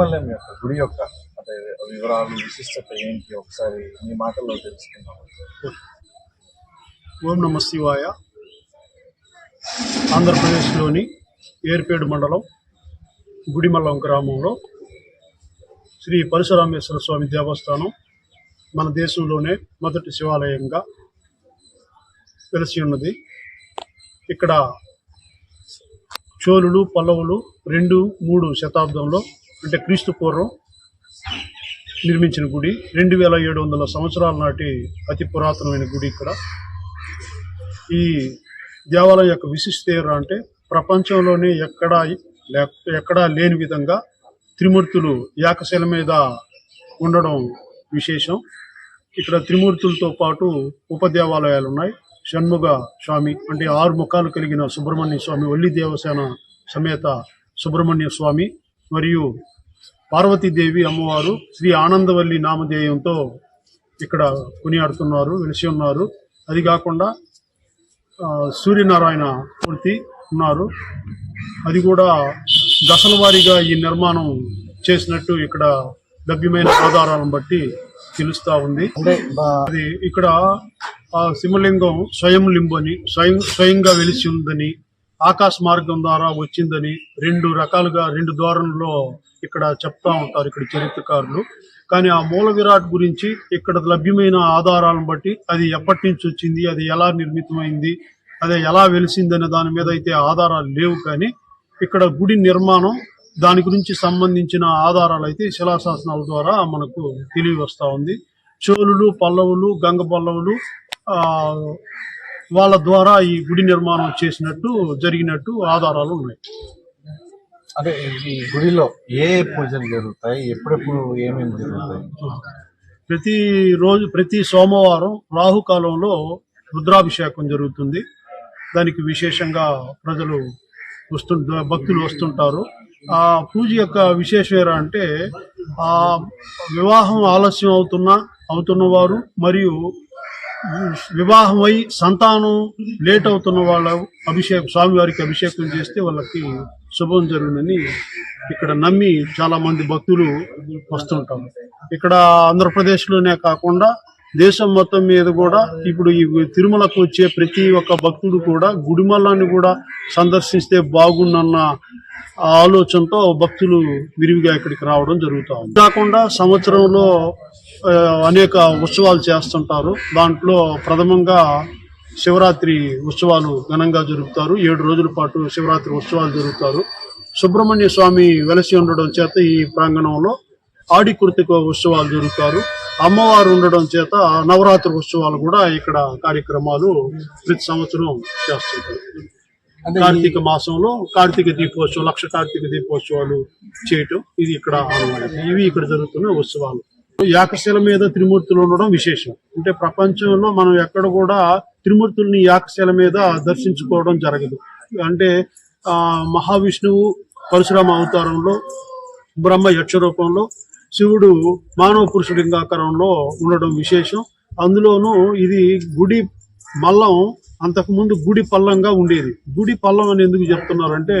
తిరుమలం యొక్క గుడి యొక్క అంటే వివరాలు విశిష్టత ఏంటి ఒకసారి మీ మాటల్లో తెలుసుకుందాం. ఓం నమ శివాయ. ఆంధ్రప్రదేశ్లోని ఏర్పేడు మండలం గుడిమల్లం గ్రామంలో శ్రీ పరశురామేశ్వర స్వామి దేవస్థానం మన దేశంలోనే మొదటి శివాలయంగా వెలసి ఉన్నది ఇక్కడ చోళులు పల్లవులు రెండు మూడు శతాబ్దంలో అంటే క్రీస్తు పూర్వం నిర్మించిన గుడి. రెండు వేల ఏడు వందల సంవత్సరాల నాటి అతి పురాతనమైన గుడి ఇక్కడ. ఈ దేవాలయం యొక్క విశిష్టత ఏరా అంటే ప్రపంచంలోనే ఎక్కడా లేక ఎక్కడా లేని విధంగా త్రిమూర్తులు ఏకశిల మీద ఉండడం విశేషం. ఇక్కడ త్రిమూర్తులతో పాటు ఉపదేవాలయాలు ఉన్నాయి. షణ్ముగ స్వామి అంటే ఆరు ముఖాలు కలిగిన సుబ్రహ్మణ్య స్వామి వల్లి దేవసేన సమేత సుబ్రహ్మణ్య స్వామి మరియు పార్వతీదేవి అమ్మవారు శ్రీ ఆనందవల్లి నామధేయంతో ఇక్కడ కొనియాడుతున్నారు వెలిసి ఉన్నారు. అది కాకుండా సూర్యనారాయణ మూర్తి ఉన్నారు. అది కూడా దశల వారీగా ఈ నిర్మాణం చేసినట్టు ఇక్కడ లభ్యమైన ఆధారాలను బట్టి తెలుస్తా ఉంది. అది ఇక్కడ ఆ శివలింగం స్వయం లింబని స్వయం స్వయంగా వెలిసి ఉందని ఆకాశ మార్గం ద్వారా వచ్చిందని రెండు రకాలుగా రెండు ద్వారంలో ఇక్కడ చెప్తా ఉంటారు ఇక్కడ చరిత్రకారులు. కానీ ఆ మూల విరాట్ గురించి ఇక్కడ లభ్యమైన ఆధారాలను బట్టి అది ఎప్పటి నుంచి వచ్చింది అది ఎలా నిర్మితమైంది అది ఎలా వెలిసిందనే దాని మీద అయితే ఆధారాలు లేవు. కానీ ఇక్కడ గుడి నిర్మాణం దాని గురించి సంబంధించిన ఆధారాలు అయితే శిలాశాసనాల ద్వారా మనకు తెలివి వస్తూ ఉంది. చోళులు పల్లవులు గంగ పల్లవులు వాళ్ళ ద్వారా ఈ గుడి నిర్మాణం చేసినట్టు జరిగినట్టు ఆధారాలు ఉన్నాయి. అంటే ఈ గుడిలో ఏ పూజలు జరుగుతాయి? ఎప్పుడెప్పుడు ఏమేమి జరుగుతాయి? ప్రతి రోజు ప్రతి సోమవారం రాహుకాలంలో రుద్రాభిషేకం జరుగుతుంది. దానికి విశేషంగా ప్రజలు వస్తు భక్తులు వస్తుంటారు. ఆ పూజ యొక్క విశేషం అంటే ఆ వివాహం ఆలస్యం అవుతున్న అవుతున్న వారు మరియు వివాహం అయి సంతానం లేట్ అవుతున్న వాళ్ళ అభిషేకం స్వామివారికి అభిషేకం చేస్తే వాళ్ళకి శుభం జరిగిందని ఇక్కడ నమ్మి చాలా మంది భక్తులు వస్తుంటారు. ఇక్కడ ఆంధ్రప్రదేశ్లోనే కాకుండా దేశం మొత్తం మీద కూడా ఇప్పుడు ఈ తిరుమలకు వచ్చే ప్రతి ఒక్క భక్తుడు కూడా గుడిమల్లాన్ని కూడా సందర్శిస్తే బాగుండన్న ఆలోచనతో భక్తులు విరివిగా ఇక్కడికి రావడం జరుగుతూ ఉంది. కాకుండా సంవత్సరంలో అనేక ఉత్సవాలు చేస్తుంటారు. దాంట్లో ప్రథమంగా శివరాత్రి ఉత్సవాలు ఘనంగా జరుపుతారు. ఏడు రోజుల పాటు శివరాత్రి ఉత్సవాలు జరుగుతారు సుబ్రహ్మణ్య స్వామి వెలసి ఉండడం చేత ఈ ప్రాంగణంలో ఆడి కృతిక ఉత్సవాలు జరుగుతారు అమ్మవారు ఉండడం చేత నవరాత్రి ఉత్సవాలు కూడా ఇక్కడ కార్యక్రమాలు ప్రతి సంవత్సరం చేస్తుంటారు. కార్తీక మాసంలో కార్తీక దీపోత్సవం లక్ష కార్తీక దీపోత్సవాలు చేయటం ఇది ఇక్కడ. ఇవి ఇక్కడ జరుగుతున్న ఉత్సవాలు. యాకశిల మీద త్రిమూర్తులు ఉండడం విశేషం. అంటే ప్రపంచంలో మనం ఎక్కడ కూడా త్రిమూర్తుల్ని యాకశిల మీద దర్శించుకోవడం జరగదు. అంటే ఆ మహావిష్ణువు పరశురామ అవతారంలో బ్రహ్మ యక్ష రూపంలో శివుడు మానవ పురుషలింగాకారంలో ఉండడం విశేషం. అందులోనూ ఇది గుడి మల్లం అంతకుముందు గుడి పల్లంగా ఉండేది. గుడి పల్లం అని ఎందుకు చెప్తున్నారంటే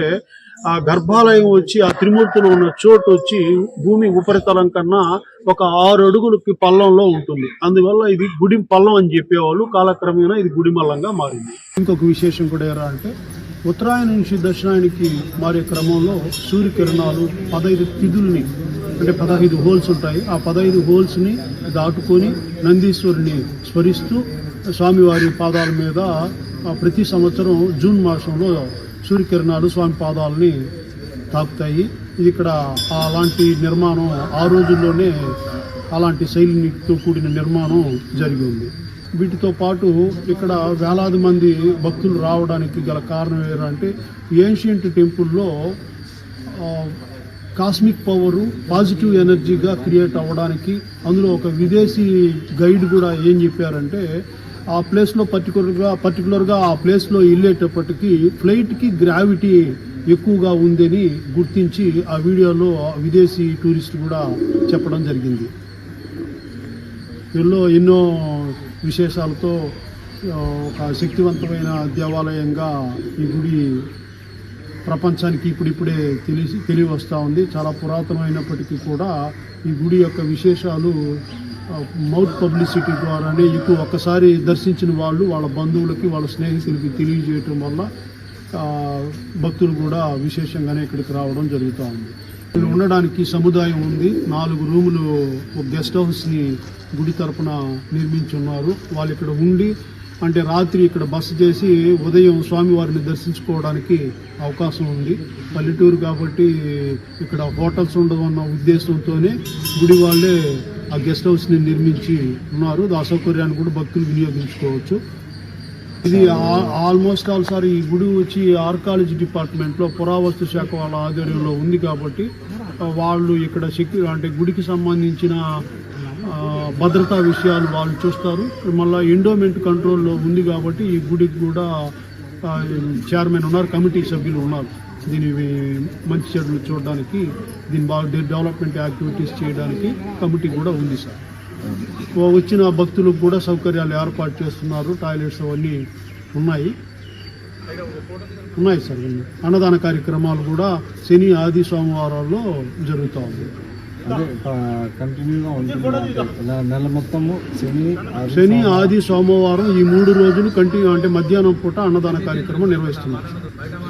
ఆ గర్భాలయం వచ్చి ఆ త్రిమూర్తులు ఉన్న చోటు వచ్చి భూమి ఉపరితలం కన్నా ఒక ఆరు అడుగులకి పల్లంలో ఉంటుంది. అందువల్ల ఇది గుడి పల్లం అని చెప్పేవాళ్ళు. కాలక్రమేణా ఇది గుడి మల్లంగా మారింది. ఇంకొక విశేషం కూడా ఎలా అంటే ఉత్తరాయణ నుంచి దక్షిణాయనికి మారే క్రమంలో సూర్యకిరణాలు పదహైదు తిథుల్ని అంటే పదహైదు హోల్స్ ఉంటాయి. ఆ పదహైదు హోల్స్ని దాటుకొని నందీశ్వరుని స్మరిస్తూ స్వామివారి పాదాల మీద ప్రతి సంవత్సరం జూన్ మాసంలో సూర్యకిరణాలు స్వామి పాదాలని తాకుతాయి. ఇక్కడ అలాంటి నిర్మాణం ఆ రోజుల్లోనే అలాంటి శైలితో కూడిన నిర్మాణం జరిగి ఉంది. వీటితో పాటు ఇక్కడ వేలాది మంది భక్తులు రావడానికి గల కారణం ఏంటంటే ఏన్షియంట్ టెంపుల్లో కాస్మిక్ పవరు పాజిటివ్ ఎనర్జీగా క్రియేట్ అవ్వడానికి అందులో ఒక విదేశీ గైడ్ కూడా ఏం చెప్పారంటే ఆ ప్లేస్లో పర్టికులర్గా పర్టికులర్గా ఆ ప్లేస్లో వెళ్ళేటప్పటికి ఫ్లైట్కి గ్రావిటీ ఎక్కువగా ఉందని గుర్తించి ఆ వీడియోలో ఆ విదేశీ టూరిస్ట్ కూడా చెప్పడం జరిగింది. వీళ్ళు ఎన్నో విశేషాలతో ఒక శక్తివంతమైన దేవాలయంగా ఈ గుడి ప్రపంచానికి ఇప్పుడిప్పుడే తెలిసి తెలివి వస్తూ ఉంది. చాలా పురాతనమైనప్పటికీ కూడా ఈ గుడి యొక్క విశేషాలు మౌత్ పబ్లిసిటీ ద్వారానే ఎక్కువ ఒక్కసారి దర్శించిన వాళ్ళు వాళ్ళ బంధువులకి వాళ్ళ స్నేహితులకి తెలియజేయటం వల్ల భక్తులు కూడా విశేషంగానే ఇక్కడికి రావడం జరుగుతూ ఉంది. ఉండడానికి సముదాయం ఉంది. నాలుగు రూములు ఒక గెస్ట్ హౌస్ని గుడి తరపున నిర్మించున్నారు. వాళ్ళు ఇక్కడ ఉండి అంటే రాత్రి ఇక్కడ బస చేసి ఉదయం స్వామివారిని దర్శించుకోవడానికి అవకాశం ఉంది. పల్లెటూరు కాబట్టి ఇక్కడ హోటల్స్ ఉండవన్న ఉద్దేశంతోనే గుడి వాళ్ళే ఆ గెస్ట్ హౌస్ని నిర్మించి ఉన్నారు. ఆ సౌకర్యాన్ని కూడా భక్తులు వినియోగించుకోవచ్చు. ఇది ఆల్మోస్ట్ ఆల్ సార్ ఈ గుడి వచ్చి ఆర్కాలజీ డిపార్ట్మెంట్లో పురావస్తు శాఖ వాళ్ళ ఆధ్వర్యంలో ఉంది కాబట్టి వాళ్ళు ఇక్కడ సెక్యూ అంటే గుడికి సంబంధించిన భద్రతా విషయాలు వాళ్ళు చూస్తారు. మళ్ళీ ఎండోమెంట్ కంట్రోల్లో ఉంది కాబట్టి ఈ గుడికి కూడా చైర్మన్ ఉన్నారు కమిటీ సభ్యులు ఉన్నారు. దీని మంచి చెడులు చూడడానికి దీని బాగా డెవలప్మెంట్ యాక్టివిటీస్ చేయడానికి కమిటీ కూడా ఉంది సార్ వచ్చిన భక్తులకు కూడా సౌకర్యాలు ఏర్పాటు చేస్తున్నారు టాయిలెట్స్ అవన్నీ ఉన్నాయి ఉన్నాయి సార్. అన్నదాన కార్యక్రమాలు కూడా శని ఆది సోమవారాల్లో జరుగుతూ ఉంది కంటిన్యూగా ఉంటుంది నెల మొత్తము శని శని. ఆది సోమవారం ఈ మూడు రోజులు కంటిన్యూ అంటే మధ్యాహ్నం పూట అన్నదాన కార్యక్రమం నిర్వహిస్తున్నారు